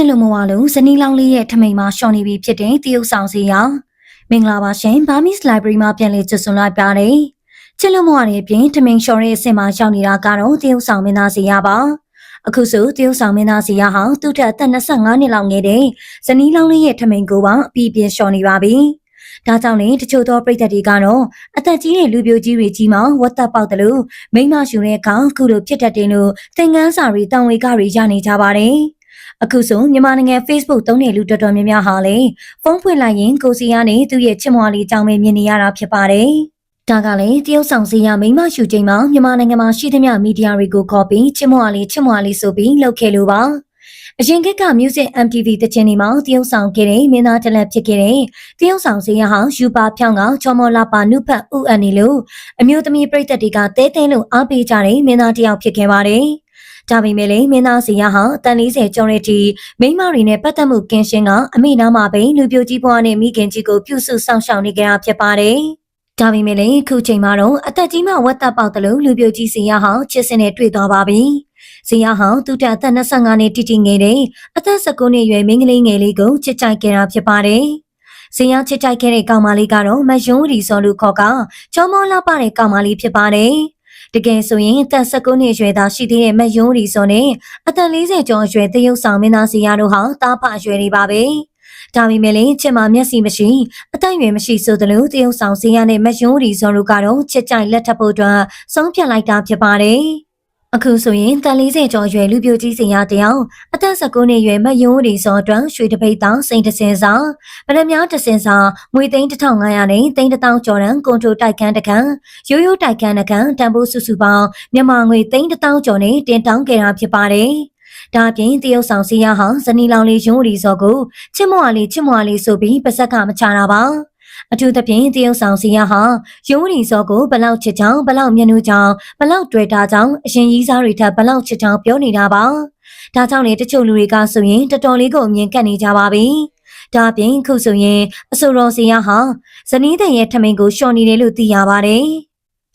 စ်လို့မဝလို့ဇနီးလောင်းလေးရဲ့ထမိန်မှာရှော်နေပြီဖြစ်တဲ့တရုတ်ဆောင်စီရမင်္ဂလာပါရှင်ဘာမစ် library မှာပြန်လည်ကြွဆွလိုက်ပါတယ်ချစ်လို့မဝတဲ့အပြင်ထမိန်ရှော်ရဲ့အဆင့်မှာရောက်နေတာကတော့တရုတ်ဆောင်မင်းသားစီရပါအခုဆိုတရုတ်ဆောင်မင်းသားစီရဟာသူ့ထက်အသက်25နှစ်လောက်ငယ်တဲ့ဇနီးလောင်းလေးရဲ့ထမိန်ကိုပါအပြည့်ပြည့်ရှော်နေပါပြီဒါကြောင့်လေတချို့သောပြည်သက်တွေကတော့အသက်ကြီးတဲ့လူပြိုကြီးတွေကြီးမှဝတ်သက်ပေါက်တယ်လို့မိမရှူတဲ့အခါခုလိုဖြစ်တတ်တယ်လို့သင်ခန်းစာတွေတောင်ဝေကတွေရနေကြပါတယ် အခုဆိုမြန်မာနိုင်ငံ Facebook သုံးတဲ့လူတော်တော်များများဟာလေဖုန်းဖွင့်လိုက်ရင်ကိုစီကနေသူ့ရဲ့ချစ်မွားလေးအကြောင်းပဲမြင်နေရတာဖြစ်ပါတယ်။ဒါကလည်းတရုတ်ဆောင်စီရမိမရှူချိန်မှာမြန်မာနိုင်ငံမှာရှိသမျှမီဒီယာတွေကိုခေါ်ပြီးချစ်မွားလေးချစ်မွားလေးဆိုပြီးလုပ်ခဲ့လို့ပါ။အရင်ကက Music MTV တခြင်းတွေမှာတရုတ်ဆောင်ခဲ့တဲ့မင်းသားတစ်လက်ဖြစ်ခဲ့တဲ့တရုတ်ဆောင်စီရဟောင်းယူပါဖြောင်းကချော်မော်လာပါနုဖတ်ဥအန်နေလို့အမျိုးသမီးပြည်သက်တွေကတဲတဲလို့အားပေးကြတဲ့မင်းသားတစ်ယောက်ဖြစ်ခဲ့ပါတယ်။ ဒါပေမဲ့လည်းမင်းသားစီရဟာတန်40ကျော်ရတီမိန်းမတွေနဲ့ပတ်သက်မှုကင်းရှင်းကအမိနာမှာပဲလူပြိုကြီးဘွားနဲ့မိခင်ကြီးကိုပြုစုဆောင်ရှောက်နေကြတာဖြစ်ပါတယ်။ဒါပေမဲ့လည်းအခုချိန်မှာတော့အသက်ကြီးမှဝတ်သက်ပေါက်တယ်လို့လူပြိုကြီးစီရဟာချစ်စင်နဲ့တွေ့သွားပါပြီ။စီရဟာသူ့တက်အသက်25နှစ်တိတိငယ်တဲ့အသက်19နှစ်အရွယ်မိန်းကလေးငယ်လေးကိုချစ်ကြိုက်ခဲ့တာဖြစ်ပါတယ်။စင်ရချစ်ကြိုက်ခဲ့တဲ့ကောင်မလေးကတော့မယုံရီစောလူခေါ်ကချောမောလာပတဲ့ကောင်မလေးဖြစ်ပါတယ်။ တကယ်ဆိုရင်အသက်19နှစ်အရွယ်သားရှိသေးတဲ့မယုံရီစောနဲ့အသက်40ကျော်အရွယ်တရုတ်ဆောင်မင်းသားစီရတို့ဟာတားဖအရွယ်တွေပါပဲ။ဒါပေမဲ့လည်းချစ်မမျက်စိမရှိအသက်အရွယ်မရှိဆိုသလိုတရုတ်ဆောင်စီရနဲ့မယုံရီစောတို့ကတော့ချစ်ကြိုက်လက်ထပ်ဖို့အတွက်ဆုံးဖြတ်လိုက်တာဖြစ်ပါတယ်။ အခုဆိုရင်တန်40ကျော်ရွယ်လူပြိုကြီးစင်ရတယောက်အသက်19နှစ်ရွယ်မယုံရီစောအတွက်ရွှေတပိတ်တောင်စိန်တစင်စာဗရမများတစင်စာငွေသိန်း1500နဲ့သိန်း1000ကျော်ရန်ကွန်ထရိုတိုက်ခန်းတကန်ရိုးရိုးတိုက်ခန်းတကန်တန်ဖိုးစုစုပေါင်းမြန်မာငွေသိန်း1000ကျော်နဲ့တင်တောင်းခဲ့တာဖြစ်ပါတယ်။ဒါပြင်တရုတ်ဆောင်စီရဟောင်းဇနီလောင်လေးယုံရီစောကိုချစ်မွာလေးချစ်မွာလေးဆိုပြီးပါဇက်ကမချတာပါ။ အထူးသဖြင့်တရုတ်ဆောင်စီရဟာယုံရီစောကိုဘလောက်ချစ်ချောင်းဘလောက်မျက်နှာချောင်းဘလောက်တွေ့တာချောင်းအရင်ကြီးစားတွေထက်ဘလောက်ချစ်ချောင်းပြောနေတာပါဒါကြောင့်လေတချို့လူတွေကဆိုရင်တော်တော်လေးကိုအမြင်ကပ်နေကြပါပြီဒါအပြင်ခုဆိုရင်အဆိုတော်စီရဟာဇနီးတဲ့ရဲ့ထမိန်ကိုရှော်နေတယ်လို့သိရပါတယ်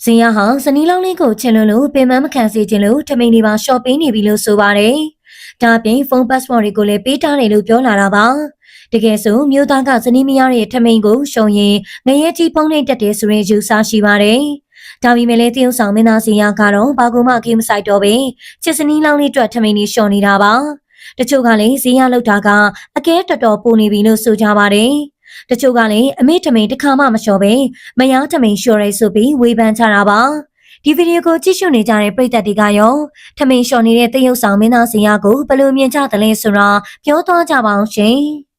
ဇင်ရဟာဇနီးလောင်းလေးကိုချင်လွန်းလို့ပင်မမခံစေခြင်းလို့ထမိန်တွေပါရှော့ပေးနေပြီလို့ဆိုပါတယ်။ဒါအပြင်ဖုန်းပတ်စပို့တွေကိုလည်းပေးထားတယ်လို့ပြောလာတာပါ တကယ်ဆိုမြို့သားကဇနီးမယားရဲ့ထမိန်ကိုရှုံရင်ငရဲကြီးဖုံးနှိပ်တက်တယ်ဆိုရင်ယူဆရှိပါတယ်။ဒါပေမဲ့လည်းတရုတ်ဆောင်မင်းသားစီယာကတော့ဘာကူမှခေမဆိုင်တော့ပဲချစ်စနီးလောင်းလေးအတွက်ထမိန်ကြီးရှော်နေတာပါ။တချို့ကလည်းဇီယာလောက်တာကအကဲတော်တော်ပိုနေပြီလို့ဆိုကြပါတယ်။တချို့ကလည်းအမေထမိန်တစ်ခါမှမလျှော်ပဲမယားထမိန်လျှော်ရဲဆိုပြီးဝေဖန်ကြတာပါ။ဒီဗီဒီယိုကိုကြည့်ရှုနေကြတဲ့ပရိသတ်တွေကရောထမိန်လျှော်နေတဲ့တရုတ်ဆောင်မင်းသားစီယာကိုဘယ်လိုမြင်ကြသလဲဆိုတာပြောသွားကြပါအောင်ရှင်။